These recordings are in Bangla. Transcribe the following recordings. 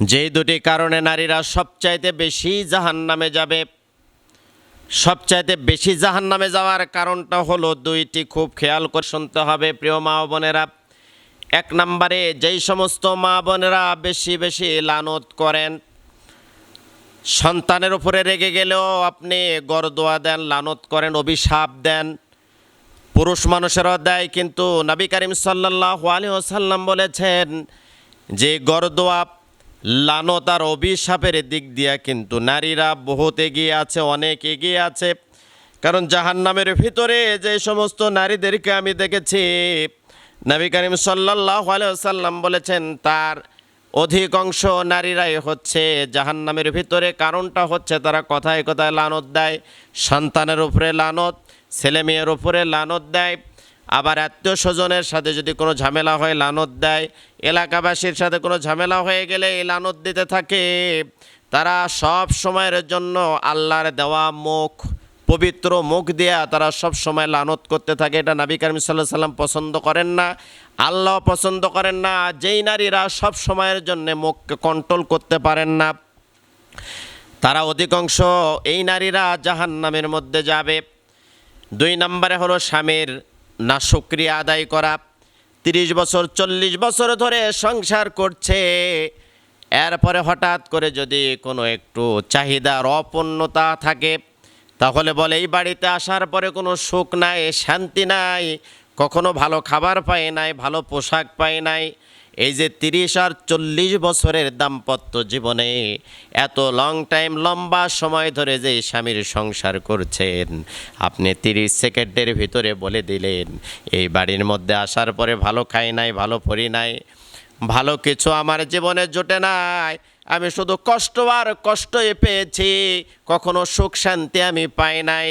যেই দুটি কারণে নারীরা সবচাইতে বেশি জাহান নামে যাবে। সবচাইতে বেশি জাহান নামে যাওয়ার কারণটা হলো দুইটি খুব খেয়াল করে শুনতে হবে প্রিয় মা বোনেরা। এক নম্বরে যেই সমস্ত মা বোনেরা বেশি বেশি লানত করেন, সন্তানের উপরে রেগে গেলেও আপনি গরদোয়া দেন, লানত করেন, অভিশাপ দেন। পুরুষ মানুষেরও দেয়, কিন্তু নবী করিম সাল্লাহ আলী ওসাল্লাম বলেছেন যে গরদোয়া লানত আর অভিশাপের দিক দিয়ে কিন্তু নারীরা বহুত এগিয়ে আছে, অনেক এগিয়ে আছে। কারণ জাহান্নামের ভিতরে যে সমস্ত নারীদেরকে আমি দেখেছি, নবী করিম সাল্লাহ সাল্লাম বলেছেন, তার অধিকাংশ নারীরাই হচ্ছে জাহান্নামের ভিতরে। কারণটা হচ্ছে তারা কথায় কথায় লানত দেয়, সন্তানের উপরে লানত ছেলে মেয়ের উপরে লানত দেয়। আবার আত্মীয় স্বজনের সাথে যদি কোনো ঝামেলা হয়, লানত দেয়, এলাকাবাসীর সাথে কোনো ঝামেলা হয়ে গেলে এই লানত দিতে থাকে। তারা সব সময়ের জন্য আল্লাহর দেওয়া মুখ, পবিত্র মুখ দিয়া তারা সব সময় লানত করতে থাকে। এটা নবী করিম সাল্লাহ সাল্লাম পছন্দ করেন না, আল্লাহ পছন্দ করেন না, যেই নারীরা সব সময়ের জন্য মুখকে কন্ট্রোল করতে পারেন না। তারা অধিকাংশ এই নারীরা জাহান নামের মধ্যে যাবে। দুই নম্বরে হলো স্বামীর না শুক্রিয়া আদায় করা। তিরিশ বছর, চল্লিশ বছর ধরে সংসার করছে। এরপরে হঠাৎ করে যদি কোনো একটু চাহিদার অপূর্ণতা থাকে, তাহলে বলে এই বাড়িতে আসার পরে কোনো সুখ নাই, শান্তি নাই, কখনো ভালো খাবার পায় নাই, ভালো পোশাক পায় নাই এই যে তিরিশ আর চল্লিশ বছরের দাম্পত্য জীবনে এত লং টাইম লম্বা সময় ধরে যে স্বামীর সংসার করছেন, আপনি তিরিশ সেকেন্ডের ভিতরে বলে দিলেন, এই বাড়ির মধ্যে আসার পরে ভালো খাই নাই, ভালো পরি নাই, ভালো কিছু আমার জীবনে জোটে নাই, আমি শুধু কষ্ট আর কষ্টই পেয়েছি, কখনো সুখ শান্তি আমি পাই নাই,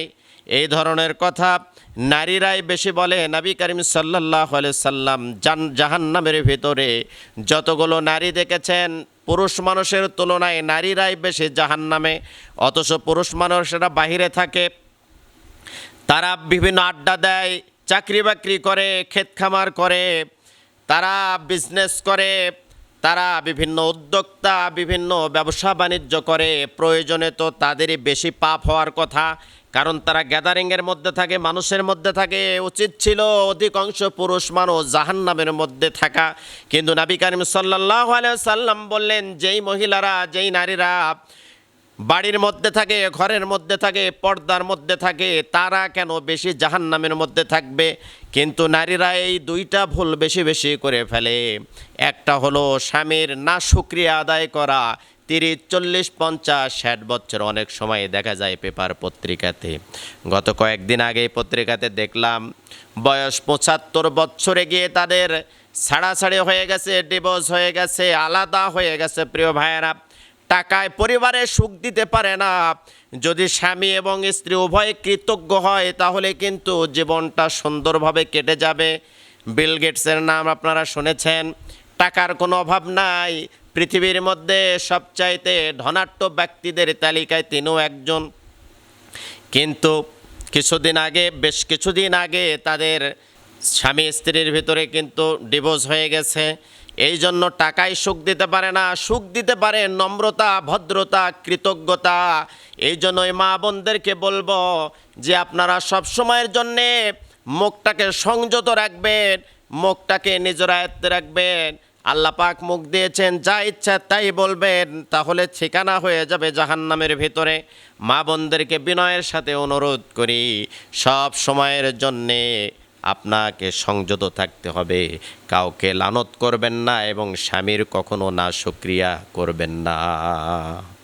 এই ধরনের কথা নারীরাই বেশি বলে নবী করিম সাল্লাহ সাল্লাম, জান, জাহান্নামের ভিতরে যতগুলো নারী দেখেছেন, পুরুষ মানুষের তুলনায় নারীরাই বেশি জাহান্নামে, অথচ পুরুষ মানুষেরা বাহিরে থাকে। তারা বিভিন্ন আড্ডা দেয়, চাকরি বাকরি করে, ক্ষেত খামার করে, তারা বিজনেস করে, তারা বিভিন্ন উদ্যোক্তা, বিভিন্ন ব্যবসা বাণিজ্য করে। প্রয়োজনে তো তাদেরই বেশি পাপ হওয়ার কথা। কারণ তারা গ্যাদারিংয়ের মধ্যে থাকে, মানুষের মধ্যে থাকে। উচিত ছিল অধিকাংশ পুরুষ মানুষ জাহান্নামের মধ্যে থাকা। কিন্তু নাবি করিম সাল্লাহ সাল্লাম বললেন, যেই মহিলারা, যেই নারীরা বাড়ির মধ্যে থাকে, ঘরের মধ্যে থাকে, পর্দার মধ্যে থাকে, তারা কেন বেশি জাহান্নামের মধ্যে থাকবে? কিন্তু নারীরা এই দুইটা ভুল বেশি বেশি করে ফেলে। একটা হলো স্বামীর না সুক্রিয়া আদায় করা তিরিশ, চল্লিশ, পঞ্চাশ, ষাট বছর অনেক সময় দেখা যায় পেপার পত্রিকাতে। গত কয়েকদিন আগে পত্রিকাতে দেখলাম, বয়স পঁচাত্তর বছরে গিয়ে তাদের ছাড়াছাড়ি হয়ে গেছে, ডিভোর্স হয়ে গেছে, আলাদা হয়ে গেছে। প্রিয় ভাইয়েরা, টাকায় পরিবারে সুখ দিতে পারে না। যদি স্বামী এবং স্ত্রী উভয় কৃতজ্ঞ হয়, তাহলে কিন্তু জীবনটা সুন্দরভাবে কেটে যাবে। বিল গেটসের নাম আপনারা শুনেছেন টাকার কোনো অভাব নাই। পৃথিবীর মধ্যে সবচাইতে ধনাঢ্য ব্যক্তিদের তালিকায় তিনিও একজন। কিন্তু কিছুদিন আগে, বেশ কিছুদিন আগে তাদের স্বামী স্ত্রীর ভিতরে কিন্তু ডিভোর্স হয়ে গেছে। এই জন্য টাকায় সুখ দিতে পারে না, সুখ দিতে পারে নম্রতা, ভদ্রতা, কৃতজ্ঞতা। এই জন্যই মা বোনদেরকে বলব যে আপনারা সব সময়ের জন্যে মুখটাকে সংযত রাখবেন, মুখটাকে নিজের আয়ত্তে রাখবেন। আল্লাহ পাক মুখ দিয়েছেন, যা ইচ্ছা তাই বলবেন, তাহলে ঠিকানা হয়ে যাবে জাহান্নামের ভিতরে। মা বোনদেরকে বিনয়ের সাথে অনুরোধ করি, সব সময়ের জন্যে আপনাকে সংযত থাকতে হবে। কাউকে লানত করবেন না এবং স্বামীর কখনো না সক্রিয়া করবেন না।